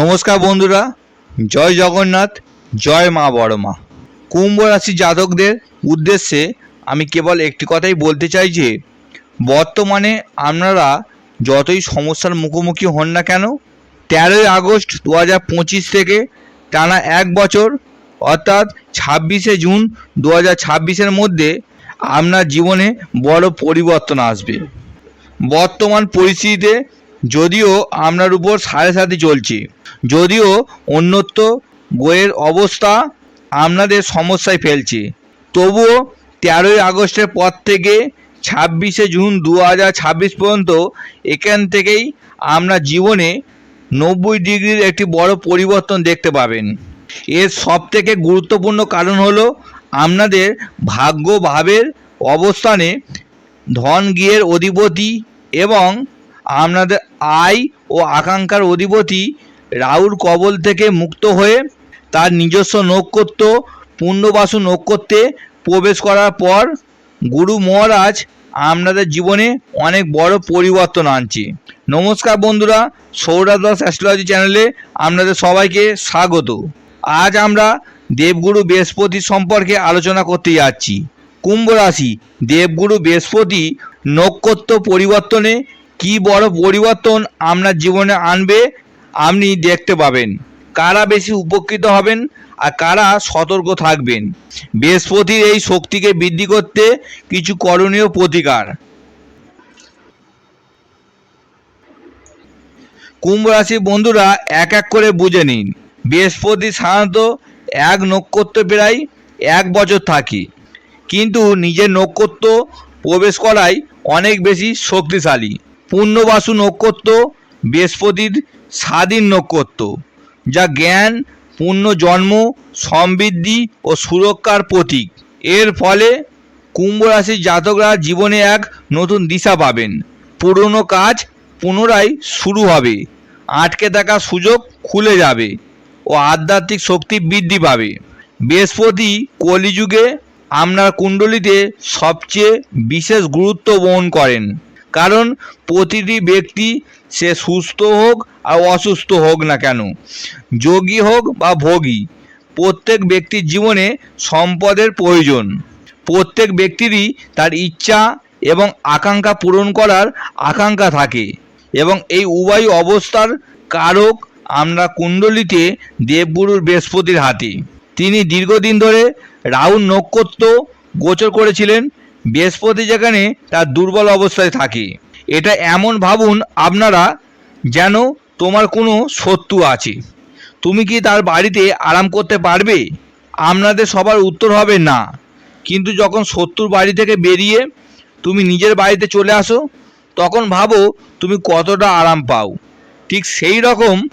নমস্কার বন্ধুরা, জয় জগন্নাথ, জয় মা বড় মা কুম্ভ রাশি জাতকদের উদ্দেশ্যে আমি কেবল একটি কথাই বলতে চাই যে, বর্তমানে আপনারা যতই সমস্যার মুখোমুখি হন না কেন, তেরোই আগস্ট দু হাজার পঁচিশ থেকে টানা এক বছর, অর্থাৎ ছাব্বিশে জুন দু হাজার ছাব্বিশের মধ্যে আপনার জীবনে বড় পরিবর্তন আসবে। বর্তমান পরিস্থিতিতে যদিও আপনার উপর সাড়ে সাথে চলছে যদিও অন্যত্র বইয়ের অবস্থা আপনাদের সমস্যায় ফেলছে। তবুও তেরোই আগস্টের পর থেকে ছাব্বিশে জুন দু হাজার ছাব্বিশ পর্যন্ত এখান থেকেই আপনার জীবনে নব্বই ডিগ্রির একটি বড় পরিবর্তন দেখতে পাবেন। এর সবথেকে গুরুত্বপূর্ণ কারণ হলো আপনাদের ভাগ্যভাবের অবস্থানে ধন গিয়ের অধিপতি এবং আপনাদের আয় ও আকাঙ্ক্ষার অধিপতি রাহুর কবল থেকে মুক্ত হয়ে তার নিজস্ব নক্ষত্র পূর্ণবাসু নক্ষত্রে প্রবেশ করার পর গুরু মহারাজ আপনাদের জীবনে অনেক বড় পরিবর্তন আনছে। নমস্কার বন্ধুরা, সৌরভ দাস অ্যাস্ট্রোলজি চ্যানেলে আপনাদের সবাইকে স্বাগত। আজ আমরা দেবগুরু বৃহস্পতি সম্পর্কে আলোচনা করতে যাচ্ছি। কুম্ভ রাশি, দেবগুরু বৃহস্পতি নক্ষত্র পরিবর্তনে কি বড় পরিবর্তন আপনার জীবনে আনবে আপনি দেখতে পাবেন কারা বেশি উপকৃত হবেন আর কারা সতর্ক থাকবেন। বৃহস্পতির এই শক্তিকে বৃদ্ধি করতে কিছু করণীয় প্রতিকার। কুম্ভ রাশির বন্ধুরা এক এক করে বুঝে নিন। বৃহস্পতি সাধারণত এক নক্ষত্র প্রায় এক বছর থাকে। কিন্তু নিজের নক্ষত্র প্রবেশ করাই অনেক বেশি শক্তিশালী। পূর্ণবাসু নক্ষত্র বৃহস্পতির স্বাধীন নক্ষত্র যা জ্ঞান পূর্ণ জন্ম, সমৃদ্ধি ও সুরক্ষার প্রতীক। এর ফলে কুম্ভ রাশির জাতকরা জীবনে এক নতুন দিশা পাবেন। পুরনো কাজ পুনরায় শুরু হবে। আটকে থাকা সুযোগ খুলে যাবে ও আধ্যাত্মিক শক্তি বৃদ্ধি পাবে। বৃহস্পতি কলিযুগে আপনার কুণ্ডলিতে সবচেয়ে বিশেষ গুরুত্ব বহন করেন। কারণ প্রতিটি ব্যক্তি সে সুস্থ হোক আর অসুস্থ হোক না কেন। যোগী হোক বা ভোগী, প্রত্যেক ব্যক্তির জীবনে সম্পদের প্রয়োজন। প্রত্যেক ব্যক্তিরই তার ইচ্ছা এবং আকাঙ্ক্ষা পূরণ করার আকাঙ্ক্ষা থাকে এবং এই উভয় অবস্থার কারক আমরা কুণ্ডলিতে দেবগুরুর বৃহস্পতির হাতে। তিনি দীর্ঘদিন ধরে রাহুল নক্ষত্র গোচর করেছিলেন। বৃহস্পতি যেখানে তার দুর্বল অবস্থায় থাকে। এটা এমন ভাবুন, আপনারা যেন তোমার কোনো শত্রু আছে। তুমি কি তার বাড়িতে আরাম করতে পারবে? আপনাদের সবার উত্তর হবে না। কিন্তু যখন শত্রুর বাড়ি থেকে বেরিয়ে তুমি নিজের বাড়িতে চলে আসো, তখন ভাবো তুমি কতটা আরাম পাও। ঠিক সেই রকম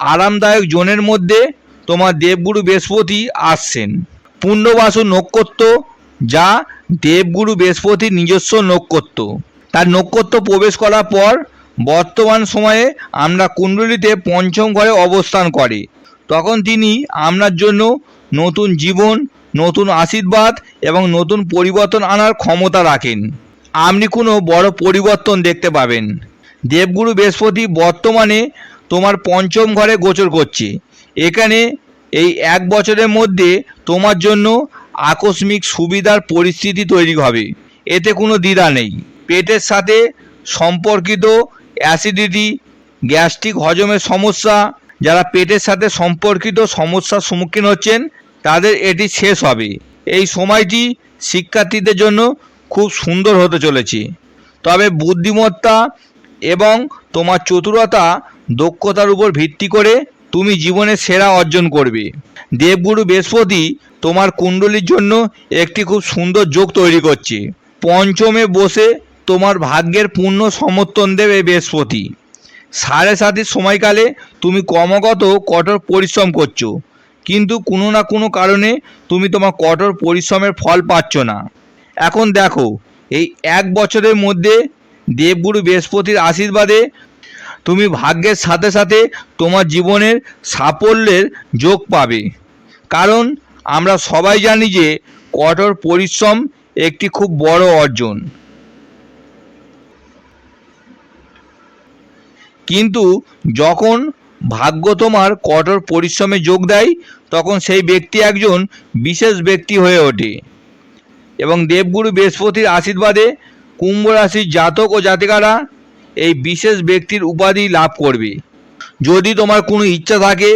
আরামদায়ক জোনের মধ্যে তোমার দেবগুরু বৃহস্পতি আসছেন। পূর্ণবাসু নক্ষত্র, যা দেবগুরু বৃহস্পতির নিজস্ব নক্ষত্র। তার নক্ষত্র প্রবেশ করার পর বর্তমান সময়ে আমরা কুণ্ডলিতে পঞ্চম ঘরে অবস্থান করে। তখন তিনি আপনার জন্য নতুন জীবন, নতুন আশীর্বাদ এবং নতুন পরিবর্তন আনার ক্ষমতা রাখেন। আপনি কোনো বড় পরিবর্তন দেখতে পাবেন। দেবগুরু বৃহস্পতি, বর্তমানে তোমার পঞ্চম ঘরে গোচর করছে। এখানে এই এক বছরের মধ্যে তোমার জন্য আকস্মিক সুবিধার পরিস্থিতি তৈরি হবে। এতে কোনো দ্বিধা নেই। পেটের সাথে সম্পর্কিত অ্যাসিডিটি গ্যাস্ট্রিক হজমের সমস্যা, যারা পেটের সাথে সম্পর্কিত সমস্যার সম্মুখীন হচ্ছেন, তাদের এটি শেষ হবে। এই সময়টি শিক্ষার্থীদের জন্য খুব সুন্দর হতে চলেছে। তবে বুদ্ধিমত্তা এবং তোমার চতুরতা, দক্ষতার উপর ভিত্তি করে তুমি জীবনে সেরা অর্জন করবে। দেবগুরু বৃহস্পতি তোমার কুণ্ডলীর জন্য একটি খুব সুন্দর যোগ তৈরি করছে। পঞ্চমে বসে তোমার ভাগ্যের পূর্ণ সমর্থন দেবে বৃহস্পতি। সাড়ে সাতির সময়কালে তুমি ক্রমাগত কঠোর পরিশ্রম করছ, কিন্তু কোনো না কোনো কারণে তুমি তোমার কঠোর পরিশ্রমের ফল পাচ্ছ না। এখন দেখো, এই এক বছরের মধ্যে দেবগুরু বৃহস্পতির আশীর্বাদে তুমি ভাগ্যের সাথে সাথে তোমার জীবনের সাফল্যের যোগ পাবে। কারণ আমরা সবাই জানি যে কঠোর পরিশ্রম একটি খুব বড় অর্জন। কিন্তু যখন ভাগ্য তোমার কঠোর পরিশ্রমে যোগ দেয়, তখন সেই ব্যক্তি একজন বিশেষ ব্যক্তি হয়ে ওঠে। এবং দেবগুরু বৃহস্পতির আশীর্বাদে কুম্ভ রাশির জাতক ও জাতিকারা এই বিশেষ ব্যক্তির উপাধি লাভ করবে। যদি তোমার কোনো ইচ্ছা থাকে,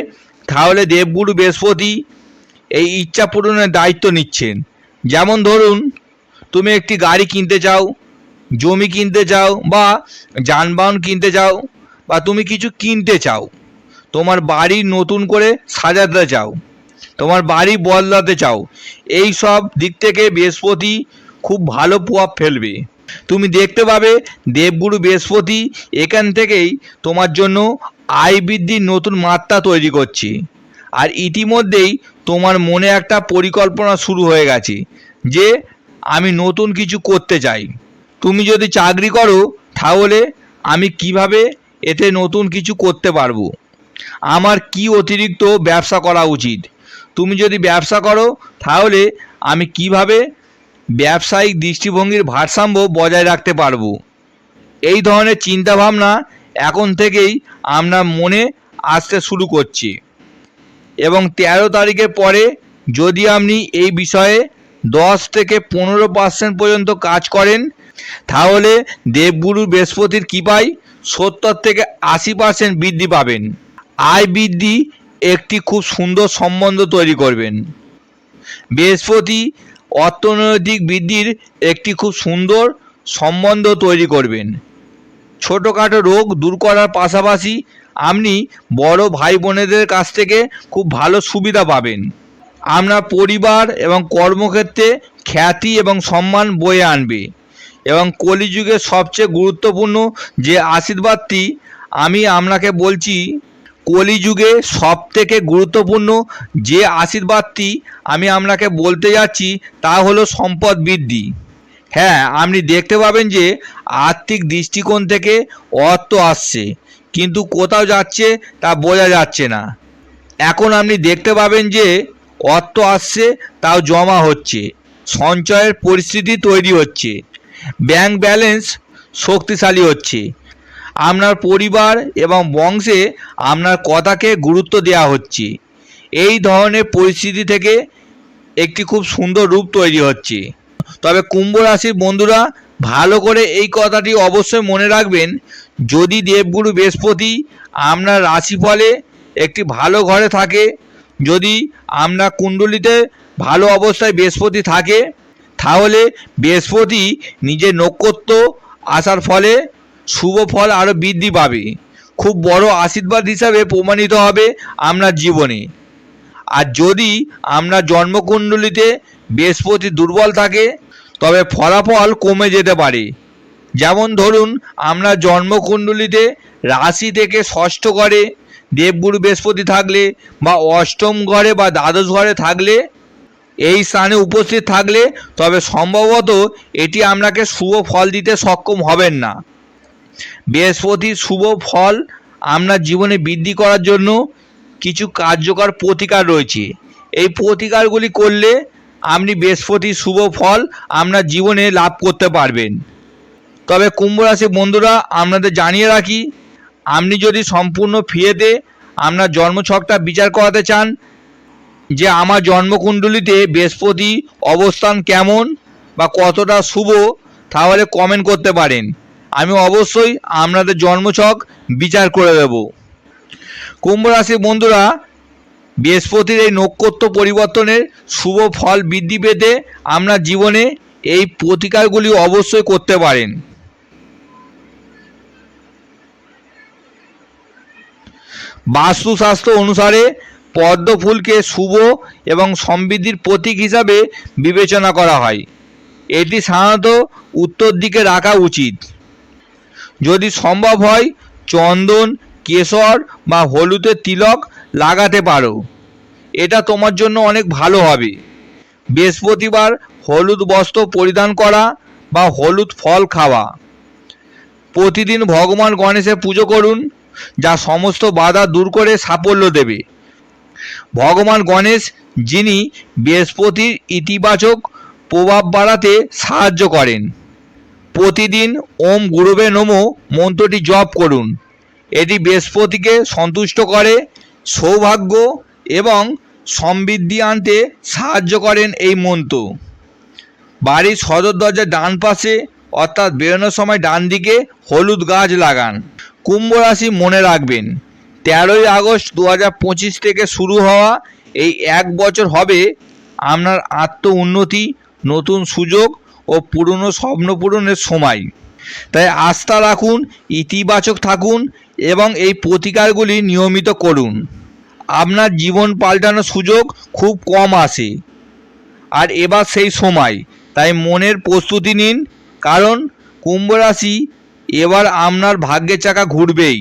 তাহলে দেবগুরু বৃহস্পতি এই ইচ্ছা পূরণের দায়িত্ব নিচ্ছেন। যেমন ধরুন, তুমি একটি গাড়ি কিনতে চাও, জমি কিনতে চাও বা যানবাহন কিনতে চাও বা তুমি কিছু কিনতে চাও। তোমার বাড়ি নতুন করে সাজাতে চাও। তোমার বাড়ি বদলাতে চাও। এই সব দিক থেকে বৃহস্পতি খুব ভালো প্রভাব ফেলবে। তুমি দেখতে পাবে দেবগুরু বৃহস্পতি এখান থেকেই তোমার জন্য আয় বৃদ্ধির নতুন মাত্রা তৈরি করছে। আর ইতিমধ্যেই তোমার মনে একটা পরিকল্পনা শুরু হয়ে গেছে যে আমি নতুন কিছু করতে চাই। তুমি যদি চাকরি করো, তাহলে আমি কীভাবে এতে নতুন কিছু করতে পারব। আমার কি অতিরিক্ত ব্যবসা করা উচিত? তুমি যদি ব্যবসা করো, তাহলে আমি কীভাবে ব্যবসায়িক দৃষ্টিভঙ্গির ভারসাম্য বজায় রাখতে পারব? এই ধরনের চিন্তাভাবনা এখন থেকেই আমরা মনে আসতে শুরু করছি। এবং তেরো তারিখের পরে যদি আপনি এই বিষয়ে দশ থেকে পনেরো পার্সেন্ট পর্যন্ত কাজ করেন, তাহলে দেবগুরু বৃহস্পতির কৃপায় সত্তর থেকে আশি পার্সেন্ট বৃদ্ধি পাবেন। আয় বৃদ্ধি একটি খুব সুন্দর সম্বন্ধ তৈরি করবেন। বৃহস্পতি অর্থনৈতিক বৃদ্ধির একটি খুব সুন্দর সম্বন্ধ তৈরি করবেন। ছোটোখাটো রোগ দূর করার পাশাপাশি আপনি বড় ভাই বোনেদের কাছ থেকে খুব ভালো সুবিধা পাবেন। আপনার পরিবার এবং কর্মক্ষেত্রে খ্যাতি এবং সম্মান বয়ে আনবে। এবং কলিযুগের সবচেয়ে গুরুত্বপূর্ণ যে আশীর্বাদটি আমি আপনাকে বলছি, কলিযুগে সব থেকে গুরুত্বপূর্ণ যে আশীর্বাদটি আমি আপনাকে বলতে যাচ্ছি তা হলো সম্পদ বৃদ্ধি। হ্যাঁ আপনি দেখতে পাবেন যে আর্থিক দৃষ্টিকোণ থেকে অর্থ আসছে, কিন্তু কোথাও যাচ্ছে তা বোঝা যাচ্ছে না। এখন আপনি দেখতে পাবেন যে অর্থ আসছে, তাও জমা হচ্ছে, সঞ্চয়ের পরিস্থিতি তৈরি হচ্ছে। ব্যাংক ব্যালেন্স শক্তিশালী হচ্ছে। আপনার পরিবার এবং বংশে আপনার কথাকে গুরুত্ব দেওয়া হচ্ছে। এই ধরনের পরিস্থিতি থেকে একটি খুব সুন্দর রূপ তৈরি হচ্ছে। তবে কুম্ভ রাশির বন্ধুরা, ভালো করে এই কথাটি অবশ্যই মনে রাখবেন, যদি দেবগুরু বৃহস্পতি আপনার রাশিফলে একটি ভালো ঘরে থাকে, যদি আপনার কুণ্ডলিতে ভালো অবস্থায় বৃহস্পতি থাকে তাহলে বৃহস্পতি নিজের নক্ষত্র আসার ফলে শুভ ফল আরও বৃদ্ধি পাবে। খুব বড় আশীর্বাদ হিসাবে প্রমাণিত হবে আপনার জীবনে। আর যদি আপনার জন্মকুণ্ডলিতে বৃহস্পতি দুর্বল থাকে, তবে ফলাফল কমে যেতে পারে। যেমন ধরুন আপনার জন্মকুণ্ডলিতে রাশি থেকে ষষ্ঠ ঘরে দেবগুরু বৃহস্পতি থাকলে বা অষ্টম ঘরে বা দ্বাদশ ঘরে থাকলে এই স্থানে উপস্থিত থাকলে তবে সম্ভবত এটি আপনাকে শুভ ফল দিতে সক্ষম হবেন না। বৃহস্পতির শুভ ফল আপনার জীবনে বৃদ্ধি করার জন্য কিছু কার্যকর প্রতিকার রয়েছে। এই প্রতিকারগুলি করলে আপনি বৃহস্পতির শুভ ফল আপনার জীবনে লাভ করতে পারবেন। তবে কুম্ভ রাশি বন্ধুরা, আপনাদের জানিয়ে রাখি, আপনি যদি সম্পূর্ণ ফিয়েতে আপনার জন্মছকটা বিচার করাতে চান যে আমার জন্মকুণ্ডলিতে বৃহস্পতি অবস্থান কেমন বা কতটা শুভ, তাহলে কমেন্ট করতে পারেন। আমি অবশ্যই আপনাদের জন্মছক বিচার করে দেব। কুম্ভ রাশির বন্ধুরা, বৃহস্পতির এই নক্ষত্র পরিবর্তনের শুভ ফল বৃদ্ধি পেতে আপনার জীবনে এই প্রতিকারগুলি অবশ্যই করতে পারেন। বাস্তুশাস্ত্র অনুসারে পদ্ম ফুলকে শুভ এবং সমৃদ্ধির প্রতীক হিসাবে বিবেচনা করা হয়। এটি সাধারণত উত্তর দিকে রাখা উচিত। যদি সম্ভব হয়, চন্দন, কেশর বা হলুদের তিলক লাগাতে পারো। এটা তোমার জন্য অনেক ভালো হবে। বৃহস্পতিবার হলুদ বস্ত্র পরিধান করা বা হলুদ ফল খাওয়া। প্রতিদিন ভগবান গণেশের পুজো করুন, যা সমস্ত বাধা দূর করে সাফল্য দেবে। ভগবান গণেশ, যিনি বৃহস্পতির ইতিবাচক প্রভাব বাড়াতে সাহায্য করেন। প্রতিদিন ওম গুরুবে নমো মন্ত্রটি জপ করুন। এটি বৃহস্পতিকে সন্তুষ্ট করে, সৌভাগ্য এবং সমৃদ্ধি আনতে সাহায্য করেন এই মন্ত্র। বাড়ির সদর দরজার ডান পাশে, অর্থাৎ বেরোনোর সময় ডান দিকে হলুদ গাছ লাগান। কুম্ভ রাশি মনে রাখবেন। তেরোই আগস্ট দু পঁচিশ থেকে শুরু হওয়া এই এক বছর হবে আপনার আত্ম উন্নতি নতুন সুযোগ ও পুরনো স্বপ্ন পূরণের সময়। তাই আস্থা রাখুন, ইতিবাচক থাকুন এবং এই প্রতিকারগুলি নিয়মিত করুন। আপনার জীবন পাল্টানোর সুযোগ খুব কম আসে। আর এবার সেই সময়, তাই মনের প্রস্তুতি নিন, কারণ কুম্ভ রাশি এবার আপনার ভাগ্যের চাকা ঘুরবেই।